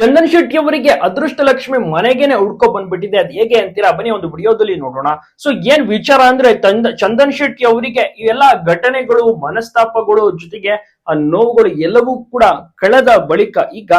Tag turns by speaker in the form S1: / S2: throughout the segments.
S1: ಚಂದನ್ ಶೆಟ್ಟಿ ಅವರಿಗೆ ಅದೃಷ್ಟ ಲಕ್ಷ್ಮಿ ಮನೆಗೇನೆ ಉಡ್ಕೊ ಬಂದ್ಬಿಟ್ಟಿದೆ. ಅದು ಹೇಗೆ ಅಂತೀರಾ? ಬನ್ನಿ ಒಂದು ವಿಡಿಯೋದಲ್ಲಿ ನೋಡೋಣ. ಸೊ ಏನ್ ವಿಚಾರ ಅಂದ್ರೆ ಚಂದನ್ ಶೆಟ್ಟಿ ಅವರಿಗೆ ಇವೆಲ್ಲ ಘಟನೆಗಳು, ಮನಸ್ತಾಪಗಳು ಜೊತೆಗೆ ಆ ನೋವುಗಳು ಎಲ್ಲವೂ ಕೂಡ ಕಳೆದ ಬಳಿಕ ಈಗ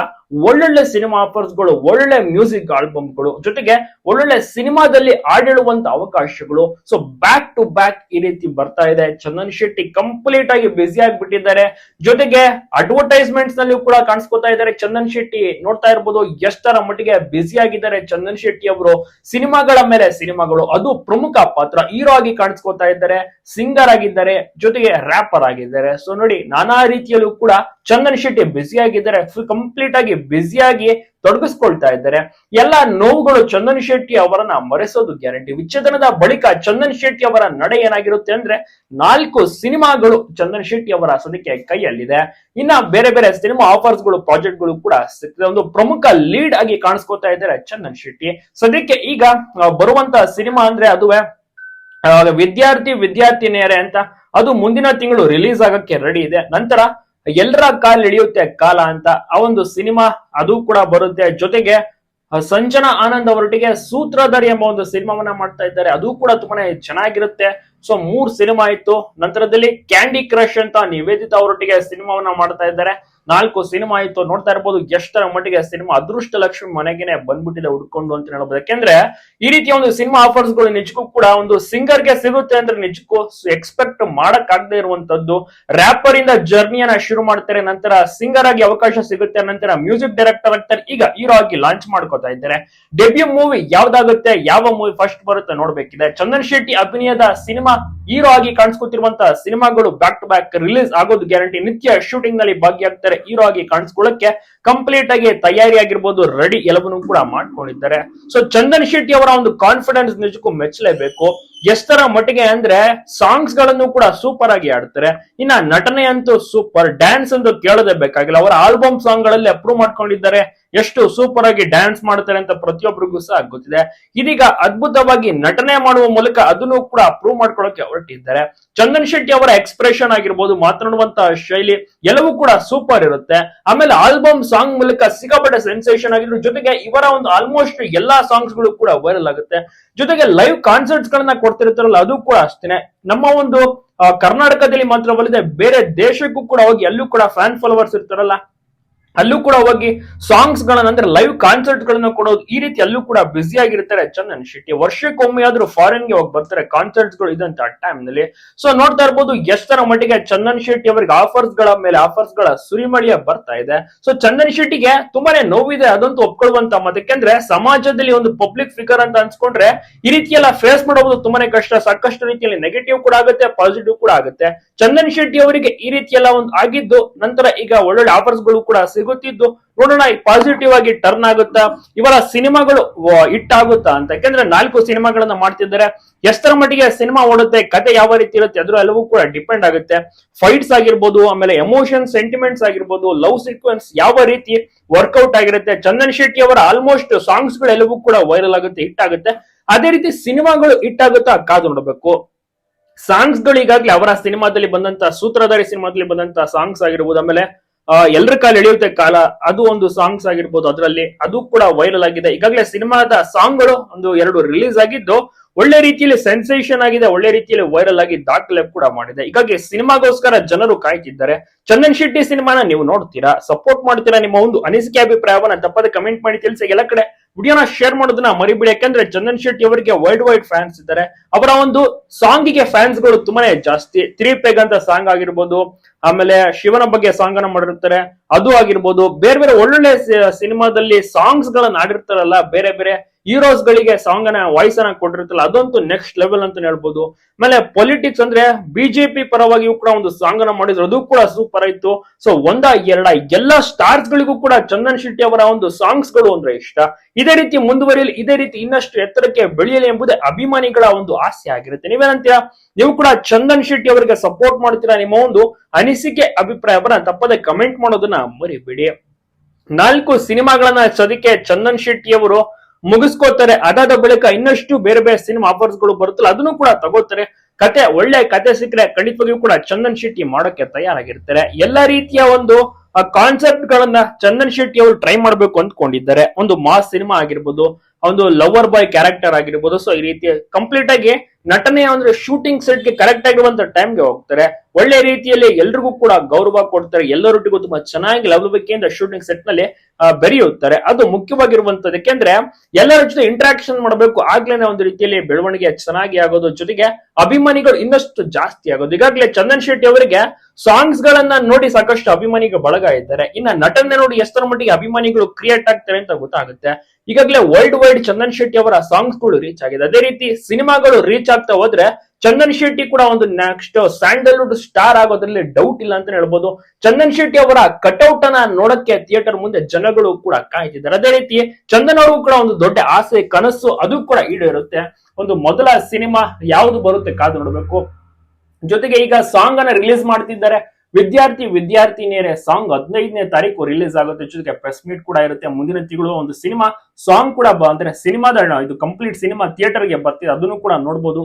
S1: ಒಳ್ಳೊಳ್ಳೆ ಸಿನಿಮಾ ಆಫರ್ಸ್ಗಳು ಒಳ್ಳೆ ಮ್ಯೂಸಿಕ್ ಆಲ್ಬಮ್ಗಳು ಜೊತೆಗೆ ಒಳ್ಳೊಳ್ಳೆ ಸಿನಿಮಾದಲ್ಲಿ ಆಡಿಡುವಂತ ಅವಕಾಶಗಳು. ಸೊ ಬ್ಯಾಕ್ ಟು ಬ್ಯಾಕ್ ಈ ರೀತಿ ಬರ್ತಾ ಇದೆ. ಚಂದನ್ ಶೆಟ್ಟಿ ಕಂಪ್ಲೀಟ್ ಆಗಿ ಬ್ಯುಸಿ ಆಗಿಬಿಟ್ಟಿದ್ದಾರೆ. ಜೊತೆಗೆ ಅಡ್ವರ್ಟೈಸ್ಮೆಂಟ್ಸ್ನಲ್ಲಿ ಕೂಡ ಕಾಣಿಸ್ಕೊತಾ ಇದ್ದಾರೆ. ಚಂದನ್ ಶೆಟ್ಟಿ ನೋಡ್ತಾ ಇರ್ಬೋದು ಎಷ್ಟರ ಮಟ್ಟಿಗೆ ಬ್ಯುಸಿ ಆಗಿದ್ದಾರೆ ಚಂದನ್ ಶೆಟ್ಟಿ ಅವರು. ಸಿನಿಮಾಗಳ ಮೇಲೆ ಸಿನಿಮಾಗಳು. ಅದು ಪ್ರಮುಖ ಪಾತ್ರ. ಹೀರೋ ಆಗಿ ಕಾಣಿಸ್ಕೊತಾ ಇದ್ದಾರೆ. ಸಿಂಗರ್ ಆಗಿದ್ದಾರೆ. ಜೊತೆಗೆ ರ್ಯಾಪರ್ ಆಗಿದ್ದಾರೆ. ಸೊ ನೋಡಿ ನಾನಾ ರೀತಿಯಲ್ಲೂ ಕೂಡ ಚಂದನ್ ಶೆಟ್ಟಿ ಬ್ಯುಸಿ ಆಗಿದ್ದಾರೆ ಫುಲ್ ಕಂಪ್ಲೀಟ್ ಆಗಿ ಬ್ಯುಸಿಯಾಗಿ ತೊಡಗಿಸ್ಕೊಳ್ತಾ ಇದ್ದಾರೆ. ಎಲ್ಲ ನೋವುಗಳು ಚಂದನ್ ಶೆಟ್ಟಿ ಅವರನ್ನ ಮರೆಸೋದು ಗ್ಯಾರಂಟಿ ವಿಚ್ಛೇದನದ ಬಳಿಕ ಚಂದನ್ ಶೆಟ್ಟಿ ಅವರ ನಡೆ ಏನಾಗಿರುತ್ತೆ ಅಂದ್ರೆ ನಾಲ್ಕು ಸಿನಿಮಾಗಳು ಚಂದನ್ ಶೆಟ್ಟಿ ಅವರ ಸದ್ಯಕ್ಕೆ ಕೈಯಲ್ಲಿದೆ. ಇನ್ನ ಬೇರೆ ಬೇರೆ ಸಿನಿಮಾ ಆಫರ್ಸ್ಗಳು ಪ್ರಾಜೆಕ್ಟ್ಗಳು ಕೂಡ ಒಂದು ಪ್ರಮುಖ ಲೀಡ್ ಆಗಿ ಕಾಣಿಸ್ಕೊತಾ ಇದ್ದಾರೆ ಚಂದನ್ ಶೆಟ್ಟಿ. ಸದ್ಯಕ್ಕೆ ಈಗ ಬರುವಂತ ಸಿನಿಮಾ ಅಂದ್ರೆ ಅದುವೇ ವಿದ್ಯಾರ್ಥಿ ವಿದ್ಯಾರ್ಥಿನಿಯರೇ ಅಂತ. ಅದು ಮುಂದಿನ ತಿಂಗಳು ರಿಲೀಸ್ ಆಗಕ್ಕೆ ರೆಡಿ ಇದೆ. ನಂತರ ಎಲ್ಲರ ಕಾಲ್ ಹಿಡಿಯುತ್ತೆ ಕಾಲ ಅಂತ. ಆ ಒಂದು ಸಿನಿಮಾ ಅದು ಕೂಡ ಬರುತ್ತೆ. ಜೊತೆಗೆ ಸಂಜನಾ ಆನಂದ್ ಅವರೊಟ್ಟಿಗೆ ಸೂತ್ರಧಾರಿ ಎಂಬ ಒಂದು ಸಿನಿಮಾವನ್ನ ಮಾಡ್ತಾ ಇದ್ದಾರೆ. ಅದು ಕೂಡ ತುಂಬಾನೇ ಚೆನ್ನಾಗಿರುತ್ತೆ. ಸೊ, ಮೂರ್ ಸಿನಿಮಾ ಇತ್ತು. ನಂತರದಲ್ಲಿ ಕ್ಯಾಂಡಿ ಕ್ರಶ್ ಅಂತ ನಿವೇದಿತಾ ಅವರೊಟ್ಟಿಗೆ ಸಿನಿಮಾವನ್ನ ಮಾಡ್ತಾ ಇದ್ದಾರೆ. ನಾಲ್ಕು ಸಿನಿಮಾ ಆಯ್ತು ನೋಡ್ತಾ ಇರ್ಬೋದು, ಎಷ್ಟರ ಮಟ್ಟಿಗೆ ಸಿನಿಮಾ ಅದೃಷ್ಟ ಲಕ್ಷ್ಮಿ ಮನೆಗೆನೆ ಬಂದ್ಬಿಟ್ಟಿದೆ ಹುಡ್ಕೊಂಡು ಅಂತ ಹೇಳ್ಬೋದು. ಯಾಕೆಂದ್ರೆ ಈ ರೀತಿಯ ಒಂದು ಸಿನಿಮಾ ಆಫರ್ಸ್ಗಳು ನಿಜಕ್ಕೂ ಕೂಡ ಒಂದು ಸಿಂಗರ್ಗೆ ಸಿಗುತ್ತೆ ಅಂದ್ರೆ ನಿಜಕ್ಕೂ ಎಕ್ಸ್ಪೆಕ್ಟ್ ಮಾಡಕ್ ಇರುವಂತದ್ದು ರ್ಯಾಪರ್ ಇಂದ ಜರ್ನಿಯನ್ನ ಶುರು ಮಾಡ್ತಾರೆ, ನಂತರ ಸಿಂಗರ್ ಆಗಿ ಅವಕಾಶ ಸಿಗುತ್ತೆ, ನಂತರ ಮ್ಯೂಸಿಕ್ ಡೈರೆಕ್ಟರ್ ಆಗ್ತಾರೆ. ಈಗ ಹೀರೋ ಆಗಿ ಲಾಂಚ್ ಮಾಡ್ಕೋತಾ ಇದ್ದಾರೆ. ಡೆಬ್ಯೂ ಮೂವಿ ಯಾವ್ದಾಗುತ್ತೆ, ಯಾವ ಮೂವಿ ಫಸ್ಟ್ ಬರುತ್ತೆ ನೋಡ್ಬೇಕಿದೆ. ಚಂದನ್ ಶೆಟ್ಟಿ ಅಭಿನಯದ ಸಿನಿಮಾ ಹೀರೋ ಆಗಿ ಕಾಣಿಸ್ಕೊತಿರುವಂತಹ ಸಿನಿಮಾಗಳು ಬ್ಯಾಕ್ ಟು ಬ್ಯಾಕ್ ರಿಲೀಸ್ ಆಗೋದು ಗ್ಯಾರಂಟಿ ನಿತ್ಯ ಶೂಟಿಂಗ್ನಲ್ಲಿ ಭಾಗಿಯಾಗ್ತಾರೆ. ಹೀರೋ ಆಗಿ ಕಾಣಿಸ್ಕೊಳ್ಳಕ್ಕೆ ಕಂಪ್ಲೀಟ್ ಆಗಿ ತಯಾರಿ ಆಗಿರ್ಬೋದು ರೆಡಿ ಎಲ್ಲವನ್ನೂ ಕೂಡ ಮಾಡ್ಕೊಂಡಿದ್ದಾರೆ. ಸೊ ಚಂದನ್ ಶೆಟ್ಟಿ ಅವರ ಒಂದು ಕಾನ್ಫಿಡೆನ್ಸ್ ನಿಜಕ್ಕೂ ಮೆಚ್ಚಲೇಬೇಕು. ಎಷ್ಟರ ಮಟ್ಟಿಗೆ ಅಂದ್ರೆ ಸಾಂಗ್ಸ್ಗಳನ್ನು ಕೂಡ ಸೂಪರ್ ಆಗಿ ಆಡ್ತಾರೆ ಇನ್ನ ನಟನೆ ಅಂತೂ ಸೂಪರ್ ಡ್ಯಾನ್ಸ್ ಅಂತೂ ಕೇಳದೆ ಬೇಕಾಗಿಲ್ಲ. ಅವರ ಆಲ್ಬಮ್ ಸಾಂಗ್ಗಳಲ್ಲಿ ಅಪ್ರೂವ್ ಮಾಡ್ಕೊಂಡಿದ್ದಾರೆ. ಎಷ್ಟು ಸೂಪರ್ ಆಗಿ ಡ್ಯಾನ್ಸ್ ಮಾಡ್ತಾರೆ ಅಂತ ಪ್ರತಿಯೊಬ್ಬರಿಗೂ ಸಹ ಗೊತ್ತಿದೆ. ಇದೀಗ ಅದ್ಭುತವಾಗಿ ನಟನೆ ಮಾಡುವ ಮೂಲಕ ಅದನ್ನು ಕೂಡ ಅಪ್ರೂವ್ ಮಾಡ್ಕೊಳ್ಳೋಕೆ ಹೊರಟಿದ್ದಾರೆ. ಚಂದನ್ ಶೆಟ್ಟಿ ಅವರ ಎಕ್ಸ್ಪ್ರೆಷನ್ ಆಗಿರ್ಬೋದು ಮಾತನಾಡುವಂತ ಶೈಲಿ ಎಲ್ಲವೂ ಕೂಡ ಸೂಪರ್ ಇರುತ್ತೆ. ಆಮೇಲೆ ಆಲ್ಬಮ್ ಸಾಂಗ್ ಮೂಲಕ ಸಿಕ್ಕಾಪಟ್ಟೆ ಸೆನ್ಸೇಷನ್ ಆಗಿದ್ರು. ಜೊತೆಗೆ ಇವರ ಒಂದು ಆಲ್ಮೋಸ್ಟ್ ಎಲ್ಲಾ ಸಾಂಗ್ಸ್ಗಳು ಕೂಡ ವೈರಲ್ ಆಗುತ್ತೆ. ಜೊತೆಗೆ ಲೈವ್ ಕಾನ್ಸರ್ಟ್ಸ್ ಗಳನ್ನ ಕೊಡ್ತಿರ್ತಾರಲ್ಲ, ಅದು ಕೂಡ ಅಷ್ಟೇನೆ. ನಮ್ಮ ಒಂದು ಕರ್ನಾಟಕದಲ್ಲಿ ಮಾತ್ರವಲ್ಲದೆ ಬೇರೆ ದೇಶಕ್ಕೂ ಕೂಡ ಹೋಗಿ ಎಲ್ಲೂ ಕೂಡ ಫ್ಯಾನ್ ಫಾಲೋವರ್ಸ್ ಇರ್ತಾರಲ್ಲ ಅಲ್ಲೂ ಕೂಡ ಹೋಗಿ ಸಾಂಗ್ಸ್ ಗಳನ್ನ ಅಂದ್ರೆ ಲೈವ್ ಕಾನ್ಸರ್ಟ್ ಗಳನ್ನ ಕೊಡೋದು ಈ ರೀತಿ ಅಲ್ಲೂ ಕೂಡ ಬ್ಯುಸಿ ಆಗಿರ್ತಾರೆ. ಚಂದನ್ ಶೆಟ್ಟಿ ವರ್ಷಕ್ಕೊಮ್ಮೆ ಆದ್ರೂ ಫಾರಿನ್ಗೆ ಹೋಗಿ ಬರ್ತಾರೆ. ಕಾನ್ಸರ್ಟ್ಸ್ಗಳು ಇದಂತ ಟೈಮ್ನಲ್ಲಿ. ಸೊ ನೋಡ್ತಾ ಇರ್ಬೋದು ಎಷ್ಟರ ಮಟ್ಟಿಗೆ ಚಂದನ್ ಶೆಟ್ಟಿ ಅವರಿಗೆ ಆಫರ್ಸ್ಗಳ ಮೇಲೆ ಆಫರ್ಸ್ಗಳ ಸುರಿಮಳಿಯ ಬರ್ತಾ ಇದೆ. ಸೊ ಚಂದನ್ ಶೆಟ್ಟಿಗೆ ತುಂಬಾನೇ ನೋವಿದೆ. ಅದಂತೂ ಒಪ್ಕೊಳ್ಳುವಂತ ಮತಕ್ಕೆಂದ್ರೆ ಯಾಕೆಂದ್ರೆ ಸಮಾಜದಲ್ಲಿ ಒಂದು ಪಬ್ಲಿಕ್ ಫಿಗರ್ ಅಂತ ಅನ್ಸ್ಕೊಂಡ್ರೆ ಈ ರೀತಿ ಎಲ್ಲ ಫೇಸ್ ಮಾಡೋದು ತುಂಬಾನೇ ಕಷ್ಟ. ಸಾಕಷ್ಟು ರೀತಿಯಲ್ಲಿ ನೆಗೆಟಿವ್ ಕೂಡ ಆಗುತ್ತೆ ಪಾಸಿಟಿವ್ ಕೂಡ ಆಗುತ್ತೆ. ಚಂದನ್ ಶೆಟ್ಟಿ ಅವರಿಗೆ ಈ ರೀತಿ ಎಲ್ಲ ಒಂದು ಆಗಿದ್ದು ನಂತರ ಈಗ ಒಳ್ಳೊಳ್ಳೆ ಆಫರ್ಸ್ಗಳು ಕೂಡ ಸಿಗುತ್ತಿದ್ದು ನೋಡೋಣ ಪಾಸಿಟಿವ್ ಆಗಿ ಟರ್ನ್ ಆಗುತ್ತಾ? ಇವರ ಸಿನಿಮಾಗಳು ಹಿಟ್ ಆಗುತ್ತಾ ಅಂತ. ಯಾಕಂದ್ರೆ ನಾಲ್ಕು ಸಿನಿಮಾಗಳನ್ನ ಮಾಡ್ತಿದ್ದಾರೆ. ಎಷ್ಟರ ಮಟ್ಟಿಗೆ ಸಿನಿಮಾ ಓಡುತ್ತೆ, ಕತೆ ಯಾವ ರೀತಿ ಇರುತ್ತೆ, ಅದ್ರ ಎಲ್ಲವೂ ಕೂಡ ಡಿಪೆಂಡ್ ಆಗುತ್ತೆ. ಫೈಟ್ಸ್ ಆಗಿರ್ಬೋದು, ಆಮೇಲೆ ಎಮೋಷನ್ ಸೆಂಟಿಮೆಂಟ್ಸ್ ಆಗಿರ್ಬೋದು ಲವ್ ಸೀಕ್ವೆನ್ಸ್ ಯಾವ ರೀತಿ ವರ್ಕೌಟ್ ಆಗಿರುತ್ತೆ, ಚಂದನ್ ಶೆಟ್ಟಿ ಅವರ ಆಲ್ಮೋಸ್ಟ್ ಸಾಂಗ್ಸ್ ಗಳೆಲ್ಲವೂ ಕೂಡ ವೈರಲ್ ಆಗುತ್ತೆ ಹಿಟ್ ಆಗುತ್ತೆ. ಅದೇ ರೀತಿ ಸಿನಿಮಾಗಳು ಹಿಟ್ ಆಗುತ್ತಾ? ಕಾದು ನೋಡಬೇಕು. ಸಾಂಗ್ಸ್ಗಳು ಈಗಾಗಲೇ ಅವರ ಸಿನಿಮಾದಲ್ಲಿ ಬಂದಂತ, ಸೂತ್ರಧಾರಿ ಸಿನಿಮಾದಲ್ಲಿ ಬಂದಂತ ಸಾಂಗ್ಸ್ ಆಗಿರ್ಬೋದು, ಆಮೇಲೆ ಎಲ್ರ ಕಾಲ ಎಳೆಯುತ್ತೆ ಕಾಲ, ಅದು ಒಂದು ಸಾಂಗ್ಸ್ ಆಗಿರ್ಬೋದು ಅದರಲ್ಲಿ, ಅದು ಕೂಡ ವೈರಲ್ ಆಗಿದೆ. ಈಗಾಗಲೇ ಸಿನಿಮಾದ ಸಾಂಗ್ಗಳು ಒಂದು ಎರಡು ರಿಲೀಸ್ ಆಗಿದ್ದು, ಒಳ್ಳೆ ರೀತಿಯಲ್ಲಿ ಸೆನ್ಸೇಷನ್ ಆಗಿದೆ, ಒಳ್ಳೆ ರೀತಿಯಲ್ಲಿ ವೈರಲ್ ಆಗಿ ದಾಖಲೆ ಕೂಡ ಮಾಡಿದೆ. ಹೀಗಾಗಿ ಸಿನಿಮಾಗೋಸ್ಕರ ಜನರು ಕಾಯ್ತಿದ್ದಾರೆ. ಚಂದನ್ ಶೆಟ್ಟಿ ಸಿನಿಮಾನ ನೀವು ನೋಡ್ತೀರಾ? ಸಪೋರ್ಟ್ ಮಾಡ್ತೀರಾ ನಿಮ್ಮ ಒಂದು ಅನಿಸಿಕೆ ಅಭಿಪ್ರಾಯವನ್ನ ತಪ್ಪದೆ ಕಮೆಂಟ್ ಮಾಡಿ ತಿಳಿಸಿ. ಎಲ್ಲ ಕಡೆ ವಿಡಿಯೋನ ಶೇರ್ ಮಾಡೋದನ್ನ ಮರಿಬಿಡಿ. ಯಾಕಂದ್ರೆ ಚಂದನ್ ಶೆಟ್ಟಿ ಅವರಿಗೆ ವರ್ಲ್ಡ್ ವೈಡ್ ಫ್ಯಾನ್ಸ್ ಇದ್ದಾರೆ. ಅವರ ಒಂದು ಸಾಂಗಿಗೆ ಫ್ಯಾನ್ಸ್ಗಳು ತುಂಬಾನೇ ಜಾಸ್ತಿ ತ್ರೀ ಪೆಗ್ ಅಂತ ಸಾಂಗ್ ಆಗಿರ್ಬೋದು, ಆಮೇಲೆ ಶಿವನ ಬಗ್ಗೆ ಸಾಂಗ್ ಅನ್ನ ಮಾಡಿರ್ತಾರೆ, ಅದು ಆಗಿರ್ಬೋದು, ಬೇರೆ ಬೇರೆ ಒಳ್ಳೊಳ್ಳೆ ಸಿನಿಮಾದಲ್ಲಿ ಸಾಂಗ್ಸ್ ಗಳನ್ನ ಆಡಿರ್ತಾರಲ್ಲ, ಬೇರೆ ಬೇರೆ ಹೀರೋಸ್ ಗಳಿಗೆ ಸಾಂಗ್ ಅನ್ನ ವಾಯ್ಸ್ ಅನ್ನ ಕೊಟ್ಟಿರ್ತಲ್ಲ ಅದಂತೂ ನೆಕ್ಸ್ಟ್ ಲೆವೆಲ್ ಅಂತ ಹೇಳ್ಬೋದು. ಆಮೇಲೆ ಪೊಲಿಟಿಕ್ಸ್ ಅಂದ್ರೆ ಬಿಜೆಪಿ ಪರವಾಗಿಯೂ ಕೂಡ ಒಂದು ಸಾಂಗ್ ಅನ್ನ ಮಾಡಿದ್ರು, ಅದು ಕೂಡ ಸೂಪರ್ ಆಯ್ತು. ಸೊ ಒಂದ, ಎರಡ, ಎಲ್ಲ ಸ್ಟಾರ್ಸ್ ಗಳಿಗೂ ಕೂಡ ಚಂದನ್ ಶೆಟ್ಟಿ ಅವರ ಒಂದು ಸಾಂಗ್ಸ್ಗಳು ಅಂದ್ರೆ ಇಷ್ಟ. ಇದೇ ರೀತಿ ಮುಂದುವರಿಯಲಿ, ಇದೇ ರೀತಿ ಇನ್ನಷ್ಟು ಎತ್ತರಕ್ಕೆ ಬೆಳೆಯಲಿ ಎಂಬುದೇ ಅಭಿಮಾನಿಗಳ ಒಂದು ಆಸೆ ಆಗಿರುತ್ತೆ. ನೀವೇನಂತೀರಾ? ನೀವು ಕೂಡ ಚಂದನ್ ಶೆಟ್ಟಿ ಅವರಿಗೆ ಸಪೋರ್ಟ್ ಮಾಡ್ತೀರಾ ನಿಮ್ಮ ಒಂದು ಅನಿಸಿಕೆ ಅಭಿಪ್ರಾಯವನ್ನ ತಪ್ಪದೆ ಕಮೆಂಟ್ ಮಾಡೋದನ್ನ ಮರಿಬೇಡಿ. ನಾಲ್ಕು ಸಿನಿಮಾಗಳನ್ನ ಸದ್ಯಕ್ಕೆ ಚಂದನ್ ಶೆಟ್ಟಿ ಅವರು ಮುಗಿಸ್ಕೋತಾರೆ ಅದಾದ ಬಳಿಕ ಇನ್ನಷ್ಟು ಬೇರೆ ಬೇರೆ ಸಿನಿಮಾ ಆಫರ್ಸ್ಗಳು ಬರುತ್ತಲ್ಲ, ಅದನ್ನು ಕೂಡ ತಗೋತಾರೆ. ಕತೆ, ಒಳ್ಳೆ ಕತೆ ಸಿಕ್ಕರೆ ಖಂಡಿತವಾಗಿಯೂ ಕೂಡ ಚಂದನ್ ಶೆಟ್ಟಿ ಮಾಡೋಕೆ ತಯಾರಾಗಿರ್ತಾರೆ. ಎಲ್ಲಾ ರೀತಿಯ ಒಂದು ಕಾನ್ಸೆಪ್ಟ್ ಗಳನ್ನ ಚಂದನ್ ಶೆಟ್ಟಿ ಅವರು ಟ್ರೈ ಮಾಡ್ಬೇಕು ಅಂದ್ಕೊಂಡಿದ್ದಾರೆ. ಒಂದು ಮಾಸ್ ಸಿನಿಮಾ ಆಗಿರ್ಬೋದು ಒಂದು ಲವರ್ ಬಾಯ್ ಕ್ಯಾರೆಕ್ಟರ್ ಆಗಿರ್ಬೋದು. ಸೊ ಈ ರೀತಿ ಕಂಪ್ಲೀಟ್ ಆಗಿ ನಟನೆಯ ಅಂದ್ರೆ ಶೂಟಿಂಗ್ ಸೆಟ್ಗೆ ಕರೆಕ್ಟ್ ಆಗಿರುವಂತ ಟೈಮ್ಗೆ ಹೋಗ್ತಾರೆ. ಒಳ್ಳೆ ರೀತಿಯಲ್ಲಿ ಎಲ್ರಿಗೂ ಕೂಡ ಗೌರವ ಕೊಡ್ತಾರೆ. ಎಲ್ಲರೊಟ್ಟಿಗೂ ತುಂಬಾ ಚೆನ್ನಾಗಿ ಲವಲವಿಕೆಯಿಂದ ಶೂಟಿಂಗ್ ಸೆಟ್ನಲ್ಲಿ ಬೆರೆಯುತ್ತಾರೆ. ಅದು ಮುಖ್ಯವಾಗಿರುವಂತದ್ದು ಅಂದ್ರೆ, ಎಲ್ಲರ ಜೊತೆ ಇಂಟ್ರಾಕ್ಷನ್ ಮಾಡಬೇಕು. ಆಗ್ಲೇನೆ ಒಂದು ರೀತಿಯಲ್ಲಿ ಬೆಳವಣಿಗೆ ಚೆನ್ನಾಗಿ ಆಗೋದು. ಜೊತೆಗೆ ಅಭಿಮಾನಿಗಳು ಇನ್ನಷ್ಟು ಜಾಸ್ತಿ ಆಗೋದು. ಈಗಾಗಲೇ ಚಂದನ್ ಶೆಟ್ಟಿ ಅವರಿಗೆ ಸಾಂಗ್ಸ್ ಗಳನ್ನ ನೋಡಿ ಸಾಕಷ್ಟು ಅಭಿಮಾನಿಗಳು ಬಳಗ ಇದ್ದಾರೆ ಇನ್ನ ನಟನೆ ನೋಡಿ ಎಷ್ಟರ ಮಟ್ಟಿಗೆ ಅಭಿಮಾನಿಗಳು ಕ್ರಿಯೇಟ್ ಆಗ್ತಾರೆ ಅಂತ ಗೊತ್ತಾಗುತ್ತೆ. ಈಗಾಗಲೇ ವರ್ಲ್ಡ್ ವೈಡ್ ಚಂದನ್ ಶೆಟ್ಟಿ ಅವರ ಸಾಂಗ್ಸ್ಗಳು ರೀಚ್ ಆಗಿದೆ. ಅದೇ ರೀತಿ ಸಿನಿಮಾಗಳು ರೀಚ್ ಆಗ್ತಾ ಹೋದ್ರೆ ಚಂದನ್ ಶೆಟ್ಟಿ ಕೂಡ ಒಂದು ನೆಕ್ಸ್ಟ್ ಸ್ಯಾಂಡಲ್ವುಡ್ ಸ್ಟಾರ್ ಆಗೋದ್ರಲ್ಲಿ ಡೌಟ್ ಇಲ್ಲ ಅಂತ ಹೇಳ್ಬೋದು. ಚಂದನ್ ಶೆಟ್ಟಿ ಅವರ ಕಟೌಟ್ ಅನ್ನ ನೋಡಕ್ಕೆ ಥಿಯೇಟರ್ ಮುಂದೆ ಜನಗಳು ಕೂಡ ಕಾಯ್ತಿದ್ದಾರೆ. ಅದೇ ರೀತಿ ಚಂದನ್ ಅವ್ರಿಗೂ ಕೂಡ ಒಂದು ದೊಡ್ಡ ಆಸೆ, ಕನಸು ಅದು ಕೂಡ ಈಡೇರುತ್ತೆ. ಒಂದು ಮೊದಲ ಸಿನಿಮಾ ಯಾವುದು ಬರುತ್ತೆ ಕಾದು ನೋಡಬೇಕು. ಜೊತೆಗೆ ಈಗ ಸಾಂಗ್ ಅನ್ನ ರಿಲೀಸ್ ಮಾಡ್ತಿದ್ದಾರೆ. ವಿದ್ಯಾರ್ಥಿ, ವಿದ್ಯಾರ್ಥಿನಿಯರೇ ಸಾಂಗ್ ಹದಿನೈದನೇ ತಾರೀಕು ರಿಲೀಸ್ ಆಗುತ್ತೆ. ಜೊತೆಗೆ ಪ್ರೆಸ್ ಮೀಟ್ ಕೂಡ ಇರುತ್ತೆ. ಮುಂದಿನ ತಿಂಗಳು ಒಂದು ಸಿನಿಮಾ ಸಾಂಗ್ ಕೂಡ ಅಂದ್ರೆ ಸಿನಿಮಾದ ಇದು ಕಂಪ್ಲೀಟ್ ಸಿನಿಮಾ ಥಿಯೇಟರ್ಗೆ ಬರ್ತಿದೆ. ಅದನ್ನು ಕೂಡ ನೋಡ್ಬೋದು.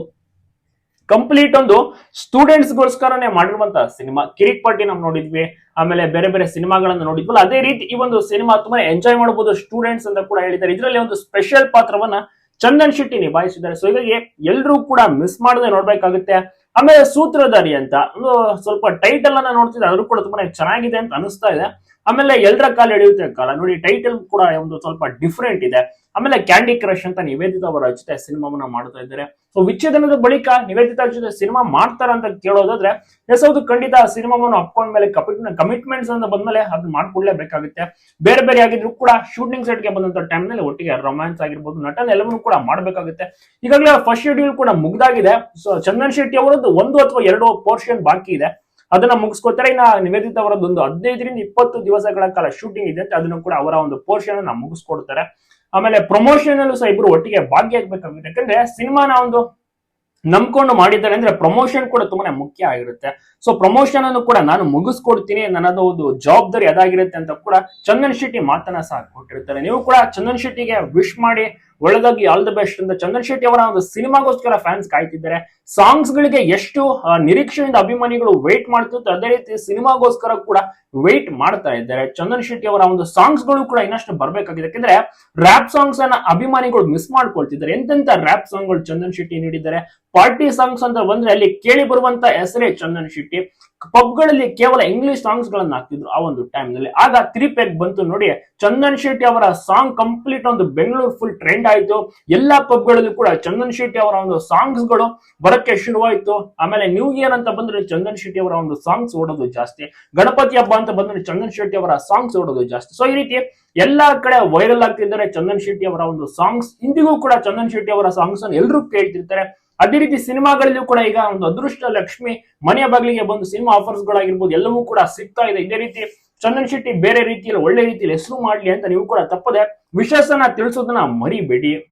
S1: ಕಂಪ್ಲೀಟ್ ಒಂದು ಸ್ಟೂಡೆಂಟ್ಸ್ ಗೋಸ್ಕರನೇ ಮಾಡಿರುವಂತಹ ಸಿನಿಮಾ ಕಿರಿಕ್ ಪಾರ್ಟಿ ನಾವು ನೋಡಿದ್ವಿ. ಆಮೇಲೆ ಬೇರೆ ಬೇರೆ ಸಿನಿಮಾಗಳನ್ನ ನೋಡಿದ್ವಲ್ಲ, ಅದೇ ರೀತಿ ಈ ಒಂದು ಸಿನಿಮಾ ತುಂಬಾ ಎಂಜಾಯ್ ಮಾಡಬಹುದು ಸ್ಟೂಡೆಂಟ್ಸ್ ಅಂತ ಕೂಡ ಹೇಳಿದ್ದಾರೆ. ಇದರಲ್ಲಿ ಒಂದು ಸ್ಪೆಷಲ್ ಪಾತ್ರವನ್ನ ಚಂದನ್ ಶೆಟ್ಟಿ ನಿಭಾಯಿಸಿದ್ದಾರೆ. ಸೊ ಹೀಗಾಗಿ ಎಲ್ಲರೂ ಕೂಡ ಮಿಸ್ ಮಾಡದೆ ನೋಡ್ಬೇಕಾಗುತ್ತೆ. ಆಮೇಲೆ ಸೂತ್ರಧಾರಿ ಅಂತ, ಒಂದು ಸ್ವಲ್ಪ ಟೈಟಲ್ ಅನ್ನ ನೋಡ್ತಿದ್ರೆ ಅದ್ರೂ ಕೂಡ ತುಂಬಾ ಚೆನ್ನಾಗಿದೆ ಅಂತ ಅನಿಸ್ತಾ ಇದೆ. ಆಮೇಲೆ ಎಲ್ರ ಕಾಲ ಎಳೆಯುತ್ತೆ ಕಾಲ. ನೋಡಿ ಟೈಟಲ್ ಕೂಡ ಒಂದು ಸ್ವಲ್ಪ ಡಿಫ್ರೆಂಟ್ ಇದೆ. ಆಮೇಲೆ ಕ್ಯಾಂಡಿ ಕ್ರಶ್ ಅಂತ ನಿವೇದಿತಾ ಅವರ ಜೊತೆ ಸಿನಿಮಾವನ್ನ ಮಾಡ್ತಾ ಇದ್ದಾರೆ. ಸೊ ವಿಚ್ಛೇದನದ ಬಳಿಕ ನಿವೇದಿತಾ ಜೊತೆ ಸಿನಿಮಾ ಮಾಡ್ತಾರ ಅಂತ ಕೇಳೋದಾದ್ರೆ, ಎಸ್ ಹೌದು, ಖಂಡಿತ ಸಿನಿಮಾವನ್ನು ಅಪ್ಕೊಂಡ ಮೇಲೆ ಕಮಿಟ್ಮೆಂಟ್ಸ್ ಅಂತ ಬಂದ್ಮೇಲೆ ಅದನ್ನ ಮಾಡ್ಕೊಳ್ಳೇಬೇಕಾಗುತ್ತೆ. ಬೇರೆ ಬೇರೆ ಆಗಿದ್ರು ಕೂಡ ಶೂಟಿಂಗ್ ಸೆಟ್ಗೆ ಬಂದಂತ ಟೈಮ್ನಲ್ಲಿ ಒಟ್ಟಿಗೆ ರೊಮ್ಯಾನ್ಸ್ ಆಗಿರ್ಬೋದು, ನಟನೆ ಎಲ್ಲವನ್ನೂ ಕೂಡ ಮಾಡಬೇಕಾಗುತ್ತೆ. ಈಗಾಗಲೇ ಫಸ್ಟ್ ಶೆಡ್ಯೂಲ್ ಕೂಡ ಮುಗ್ದಾಗಿದೆ. ಸೊ ಚಂದನ್ ಶೆಟ್ಟಿ ಅವರದ್ದು ಒಂದು ಅಥವಾ ಎರಡು ಪೋರ್ಷನ್ ಬಾಕಿ ಇದೆ. ಅದನ್ನ ಮುಗಿಸ್ಕೋತಾರೆ ಇನ್ನ ನಿವೇದಿತ ಅವರದ್ದು ಒಂದು ಹದಿನೈದರಿಂದ ಇಪ್ಪತ್ತು ದಿವಸಗಳ ಕಾಲ ಶೂಟಿಂಗ್ ಇದೆ ಅದನ್ನು ಕೂಡ ಅವರ ಒಂದು ಪೋರ್ಷನ್ ಅನ್ನ ಮುಗಿಸ್ಕೊಡ್ತಾರೆ. ಆಮೇಲೆ ಪ್ರಮೋಷನ್ ಅಲ್ಲೂ ಸಹ ಇಬ್ರು ಒಟ್ಟಿಗೆ ಭಾಗಿಯಾಗಬೇಕಾಗುತ್ತೆ. ಯಾಕಂದ್ರೆ ಸಿನಿಮಾನ ಒಂದು ನಂಬ್ಕೊಂಡು ಮಾಡಿದ್ದಾರೆ ಅಂದ್ರೆ ಪ್ರಮೋಷನ್ ಕೂಡ ತುಂಬಾನೇ ಮುಖ್ಯ ಆಗಿರುತ್ತೆ. ಸೊ ಪ್ರಮೋಷನ್ ಅನ್ನು ಕೂಡ ನಾನು ಮುಗಿಸ್ಕೊಡ್ತೀನಿ. ನನ್ನದು ಒಂದು ಜವಾಬ್ದಾರಿ ಅದಾಗಿರುತ್ತೆ ಅಂತ ಕೂಡ ಚಂದನ್ ಶೆಟ್ಟಿ ಮಾತನ್ನ ಸಹ ಕೊಟ್ಟಿರ್ತಾರೆ. ನೀವು ಕೂಡ ಚಂದನ್ ಶೆಟ್ಟಿಗೆ ವಿಶ್ ಮಾಡಿ ಒಳ್ಳೆದಾಗಿ ಆಲ್ ದ ಬೆಸ್ಟ್ ಅಂತ ಚಂದನ್ ಶೆಟ್ಟಿ ಅವರ ಒಂದು ಸಿನಿಮಾಗೋಸ್ಕರ ಫ್ಯಾನ್ಸ್ ಕಾಯ್ತಿದ್ದಾರೆ. ಸಾಂಗ್ಸ್ ಗಳಿಗೆ ಎಷ್ಟು ನಿರೀಕ್ಷೆಯಿಂದ ಅಭಿಮಾನಿಗಳು ವೇಟ್ ಮಾಡ್ತಿತ್ತು ಅದೇ ರೀತಿ ಸಿನಿಮಾಗೋಸ್ಕರ ಕೂಡ ವೇಟ್ ಮಾಡ್ತಾ ಇದ್ದಾರೆ. ಚಂದನ್ ಶೆಟ್ಟಿ ಅವರ ಒಂದು ಸಾಂಗ್ಸ್ಗಳು ಕೂಡ ಇನ್ನಷ್ಟು ಬರ್ಬೇಕಾಗಿದೆ. ಯಾಕಂದ್ರೆ ರ್ಯಾಪ್ ಸಾಂಗ್ಸ್ ಅನ್ನ ಅಭಿಮಾನಿಗಳು ಮಿಸ್ ಮಾಡ್ಕೊಳ್ತಿದ್ದಾರೆ. ಎಂತೆಂತ ರ್ಯಾಪ್ ಸಾಂಗ್ಗಳು ಚಂದನ್ ಶೆಟ್ಟಿ ನೀಡಿದ್ದಾರೆ. ಪಾರ್ಟಿ ಸಾಂಗ್ಸ್ ಅಂತ ಬಂದ್ರೆ ಅಲ್ಲಿ ಕೇಳಿ ಬರುವಂತ ಹೆಸರೇ ಚಂದನ್ ಶೆಟ್ಟಿ. ಪಬ್ಗಳಲ್ಲಿ ಕೇವಲ ಇಂಗ್ಲಿಷ್ ಸಾಂಗ್ಸ್ ಗಳನ್ನ ಹಾಕ್ತಿದ್ರು ಆ ಒಂದು ಟೈಮ್ನಲ್ಲಿ. ಆಗ ತ್ರಿಪೆಗ್ ಬಂತು ನೋಡಿ, ಚಂದನ್ ಶೆಟ್ಟಿ ಅವರ ಸಾಂಗ್ ಕಂಪ್ಲೀಟ್ ಒಂದು ಬೆಂಗಳೂರು ಫುಲ್ ಟ್ರೆಂಡ್ ಆಯ್ತು. ಎಲ್ಲಾ ಪಬ್ಗಳಲ್ಲಿ ಕೂಡ ಚಂದನ್ ಶೆಟ್ಟಿ ಅವರ ಒಂದು ಸಾಂಗ್ಸ್ಗಳು ಬರಕ್ಕೆ ಶುರುವಾಯ್ತು. ಆಮೇಲೆ ನ್ಯೂ ಇಯರ್ ಅಂತ ಬಂದ್ರೆ ಚಂದನ್ ಶೆಟ್ಟಿ ಅವರ ಒಂದು ಸಾಂಗ್ಸ್ ಓಡೋದು ಜಾಸ್ತಿ. ಗಣಪತಿ ಹಬ್ಬ ಅಂತ ಬಂದ್ರೆ ಚಂದನ್ ಶೆಟ್ಟಿ ಅವರ ಸಾಂಗ್ಸ್ ಓಡೋದು ಜಾಸ್ತಿ. ಸೊ ಈ ರೀತಿ ಎಲ್ಲಾ ಕಡೆ ವೈರಲ್ ಆಗ್ತಿದ್ದಾರೆ ಚಂದನ್ ಶೆಟ್ಟಿ ಅವರ ಒಂದು ಸಾಂಗ್ಸ್ ಇಂದಿಗೂ ಕೂಡ ಚಂದನ್ ಶೆಟ್ಟಿ ಅವರ ಸಾಂಗ್ಸ್ ಅನ್ನು ಎಲ್ಲರೂ ಕೇಳ್ತಿರ್ತಾರೆ. ಅದೇ ರೀತಿ ಸಿನಿಮಾಗಳಲ್ಲೂ ಕೂಡ ಈಗ ಒಂದು ಅದೃಷ್ಟ ಲಕ್ಷ್ಮಿ ಮನೆಯ ಬಾಗಿಲಿಗೆ ಬಂದು ಸಿನಿಮಾ ಆಫರ್ಸ್ ಗಳಾಗಿರ್ಬೋದು ಎಲ್ಲವೂ ಕೂಡ ಸಿಗ್ತಾ ಇದೆ. ಇದೇ ರೀತಿ ಚಂದನ್ ಶೆಟ್ಟಿ ಬೇರೆ ರೀತಿಯಲ್ಲಿ ಒಳ್ಳೆ ರೀತಿಯಲ್ಲಿ ಹೆಸರು ಮಾಡ್ಲಿ ಅಂತ ನೀವು ಕೂಡ ತಪ್ಪದೆ ವಿಶ್ವಾಸನ ತಿಳಿಸೋದನ್ನ ಮರಿಬೇಡಿ.